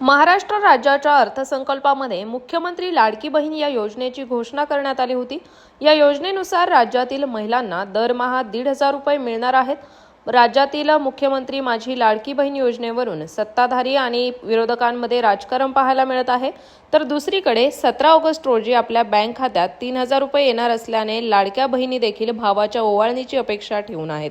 महाराष्ट्र राज्याच्या अर्थसंकल्पामध्ये मुख्यमंत्री लाडकी बहीण या योजनेची घोषणा करण्यात आली होती. या योजनेनुसार राज्यातील महिलांना दरमहा दीड हजार रुपये मिळणार आहेत. राज्यातील मुख्यमंत्री माझी लाडकी बहीण योजनेवरून सत्ताधारी आणि विरोधकांमध्ये राजकारण पाहायला मिळत आहे. तर दुसरीकडे सतरा ऑगस्ट रोजी आपल्या बँक खात्यात तीन हजार रुपये येणार असल्याने लाडक्या बहिणी देखील भावाच्या ओवाळणीची अपेक्षा ठेवून आहेत.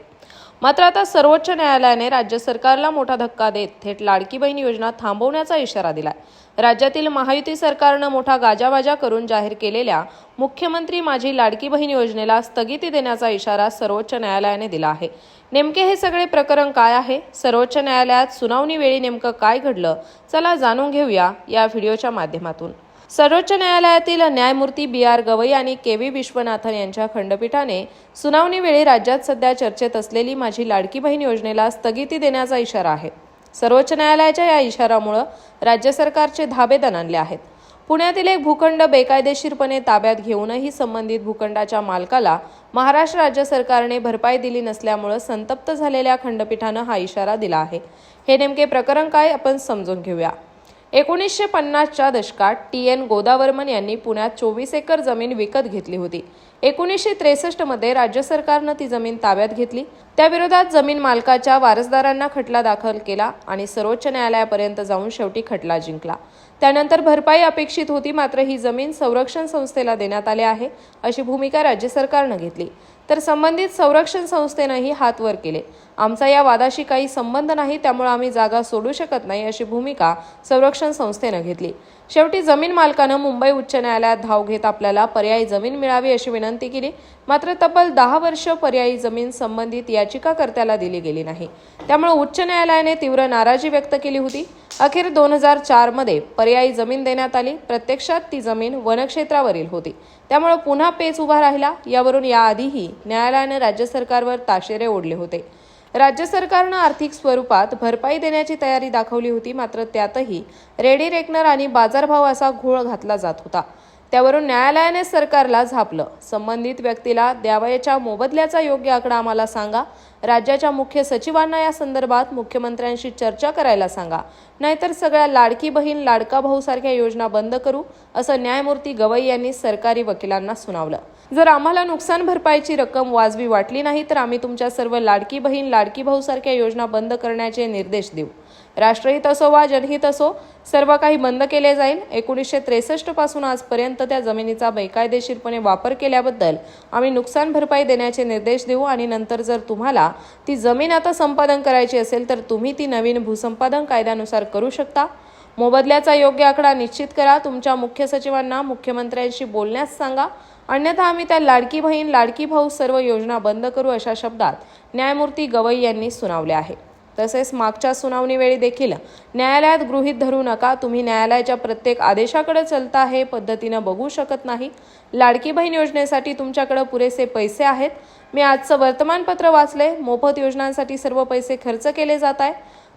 मात्र आता सर्वोच्च न्यायालयाने राज्य सरकारला मोठा धक्का देत थेट लाडकी बहीण योजना थांबवण्याचा इशारा दिला राज्यातील महायुती सरकारनं मोठा गाजावाजा करून जाहीर केलेल्या मुख्यमंत्री माझी लाडकी बहीण योजनेला स्थगिती देण्याचा इशारा सर्वोच्च न्यायालयाने दिला आहे. नेमके हे सगळे प्रकरण काय आहे? सर्वोच्च न्यायालयात सुनावणीवेळी नेमकं काय घडलं? चला जाणून घेऊया या व्हिडिओच्या माध्यमातून. सर्वोच्च न्यायालयातील न्यायमूर्ती बी आर गवई आणि के व्ही विश्वनाथन यांच्या खंडपीठाने सुनावणीवेळी राज्यात सध्या चर्चेत असलेली माझी लाडकी बहीण योजनेला स्थगिती देण्याचा इशारा आहे. सर्वोच्च न्यायालयाच्या या इशारामुळं राज्य सरकारचे धाबे दणाणले आहेत. पुण्यातील एक भूखंड बेकायदेशीरपणे ताब्यात घेऊनही संबंधित भूखंडाच्या मालकाला महाराष्ट्र राज्य सरकारने भरपाई दिली नसल्यामुळं संतप्त झालेल्या खंडपीठानं हा इशारा दिला आहे. हे नेमके प्रकरण काय आपण समजून घेऊया. एकोणीसशे पन्नासच्या दशकात टी एन गोदावर्मन यांनी पुण्यात चोवीस एकर जमीन विकत घेतली होती. एकोणीसशे त्रेसष्टमध्ये राज्य सरकारनं ती जमीन ताब्यात घेतली. त्याविरोधात जमीन मालकाच्या वारसदारांना खटला दाखल केला आणि सर्वोच्च न्यायालयापर्यंत जाऊन शेवटी खटला जिंकला. त्यानंतर भरपाई अपेक्षित होती मात्र ही जमीन संरक्षण संस्थेला देण्यात आली आहे अशी भूमिका राज्य सरकारनं घेतली. तर संबंधित संरक्षण संस्थेनंही हात वर केले. आमचा या वादाशी काही संबंध नाही त्यामुळे आम्ही जागा सोडू शकत नाही अशी भूमिका संरक्षण संस्थेनं घेतली. शेवटी जमीन मालकानं मुंबई उच्च न्यायालयात धाव घेत आपल्याला पर्यायी जमीन मिळावी अशी विनंती केली. मात्र तब्बल दहा वर्ष पर्यायी जमीन संबंधित याचिकाकर्त्याला दिली गेली नाही. त्यामुळे उच्च न्यायालयाने तीव्र नाराजी व्यक्त केली होती. अखेर दोन हजार चारमध्ये पर्यायी जमीन देण्यात आली. प्रत्यक्षात ती जमीन वनक्षेत्रावरील होती. त्यामुळे पुन्हा पेच उभा राहिला. यावरून याआधीही न्यायालयानं राज्य सरकारवर ताशेरे ओढले होते. राज्य सरकारनं आर्थिक स्वरूपात भरपाई देण्याची तयारी दाखवली होती मात्र त्यातही रेडी रेकनर आणि बाजारभाव असा घोळ घातला जात होता. त्यावरून न्यायालयाने सरकारला झापलं. संबंधित व्यक्तीला द्यावयाच्या मोबदल्याचा योग्य आकडा आम्हाला सांगा. राज्याच्या मुख्य सचिवांना या संदर्भात मुख्यमंत्र्यांशी चर्चा करायला सांगा. नाहीतर सगळ्या लाडकी बहीण लाडका भाऊ सारख्या योजना बंद करू असं न्यायमूर्ती गवई यांनी सरकारी वकिलांना सुनावलं. जर आम्हाला नुकसान भरपाईची रक्कम वाजवी वाटली नाही तर आम्ही तुमच्या सर्व लाडकी बहीण लाडकी भाऊ सारख्या योजना बंद करण्याचे निर्देश देऊ. राष्ट्रहित असो वा जनहित असो सर्व काही बंद केले जाईल. एकोणीसशे त्रेसष्टपासून आजपर्यंत त्या जमिनीचा बेकायदेशीरपणे वापर केल्याबद्दल आम्ही नुकसान भरपाई देण्याचे निर्देश देऊ आणि नंतर जर तुम्हाला ती जमीन आता संपादन करायची असेल तर तुम्ही ती नवीन भूसंपादन कायद्यानुसार करू शकता. मोबदल्याचा योग्य आकडा निश्चित करा. तुमच्या मुख्य सचिवांना मुख्यमंत्र्यांशी बोलण्यास सांगा. अन्यथा आम्ही त्या लाडकी बहीण लाडकी भाऊ सर्व योजना बंद करू अशा शब्दात न्यायमूर्ती गवई यांनी सुनावले आहे तसेच मागच्या सुनावणीवेळी देखील न्यायालयात गृहीत धरू नका तुम्ही न्यायालयाच्या प्रत्येक आदेशाकडे चलता हे पद्धतीनं बघू शकत नाही. लाडकी बहीण योजनेसाठी तुमच्याकडे पुरेसे पैसे आहेत. मी आजचं वर्तमानपत्र वाचले मोफत योजनांसाठी सर्व पैसे खर्च केले जात आहे.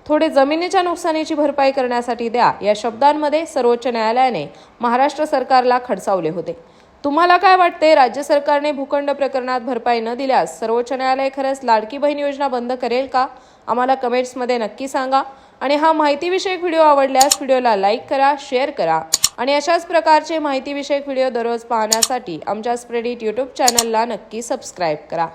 थोडे जमिनीच्या नुकसानीची भरपाई करण्यासाठी द्या या शब्दांमध्ये सर्वोच्च न्यायालयाने महाराष्ट्र सरकारला खडसावले होते. तुम्हाला काय वाटते राज्य सरकारने भूखंड प्रकरणात भरपाई न दिल्यास सर्वोच्च न्यायालय खरंच लाडकी बहीण योजना बंद करेल का? आम्हाला कमेंट्समध्ये नक्की सांगा. आणि हा माहितीविषयक व्हिडिओ आवडल्यास व्हिडिओला लाईक करा शेअर करा. आणि अशाच प्रकारचे माहितीविषयक व्हिडिओ दररोज पाहण्यासाठी आमच्या स्प्रेडिट यूट्यूब चॅनलला नक्की सबस्क्राईब करा.